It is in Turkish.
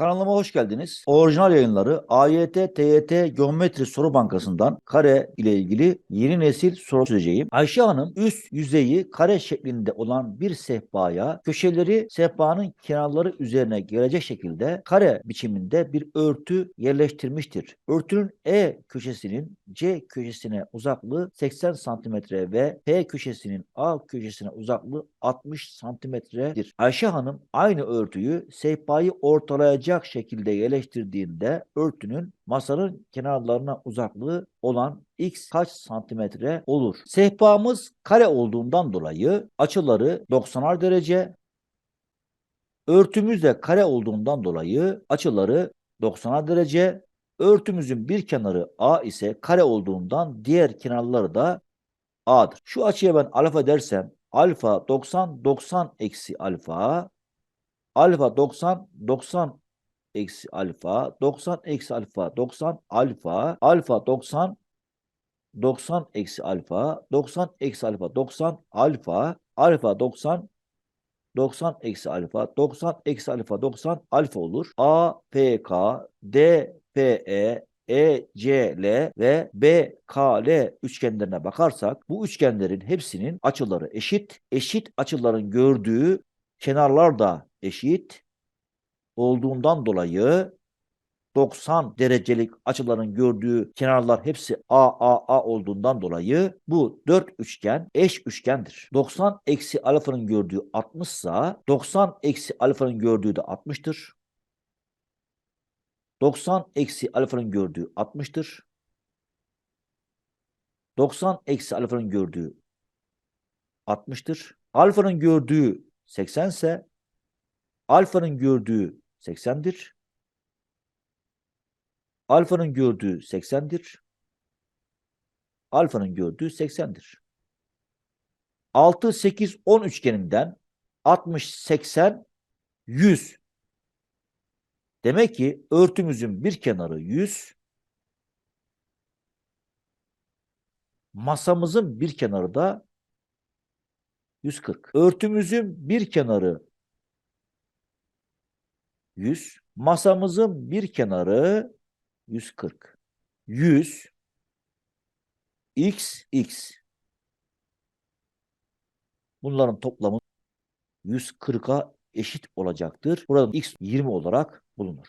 Kanalıma hoş geldiniz. Orijinal yayınları AYT, TYT Geometri Soru Bankası'ndan kare ile ilgili yeni nesil soru çözeceğim. Ayşe Hanım üst yüzeyi kare şeklinde olan bir sehpaya köşeleri sehpanın kenarları üzerine gelecek şekilde kare biçiminde bir örtü yerleştirmiştir. Örtünün E köşesinin C köşesine uzaklığı 80 cm ve P köşesinin A köşesine uzaklığı 60 santimetredir. Ayşe Hanım aynı örtüyü sehpayı ortalayacak şekilde yerleştirdiğinde örtünün masanın kenarlarına uzaklığı olan x kaç santimetre olur? Sehpamız kare olduğundan dolayı açıları 90'ar derece, örtümüz de kare olduğundan dolayı açıları 90'ar derece, örtümüzün bir kenarı A ise kare olduğundan diğer kenarları da A'dır. Şu açıya ben alfa dersem alfa 90 90 eksi alfa alfa 90 90 eksi alfa 90 eksi alfa 90 alfa alfa 90 90 eksi alfa 90 eksi alfa 90 alfa alfa 90 90 eksi alfa 90 eksi alfa 90 alfa olur. A, P, K, D, P, E, E, C, L ve B, K, L üçgenlerine bakarsak bu üçgenlerin hepsinin açıları eşit. Eşit açıların gördüğü kenarlar da eşit olduğundan dolayı 90 derecelik açıların gördüğü kenarlar hepsi A, A, A olduğundan dolayı bu dört üçgen eş üçgendir. 90 eksi alfanın gördüğü 60 ise 90 eksi alfanın gördüğü de 60'tır. 90 eksi alfanın gördüğü 60'tır. 90 eksi alfanın gördüğü 60'tır. Alfanın gördüğü 80 ise alfanın gördüğü 80'dir. Alfanın gördüğü 80'dir. Alfanın gördüğü 80'dir. 6, 8, 10 üçgeninden 60, 80, 100. Demek ki örtümüzün bir kenarı 100. Masamızın bir kenarı da 140. Örtümüzün bir kenarı 100. Masamızın bir kenarı 140. 100 x x. Bunların toplamı 140'a eşit olacaktır. Burada x 20 olarak bulunur.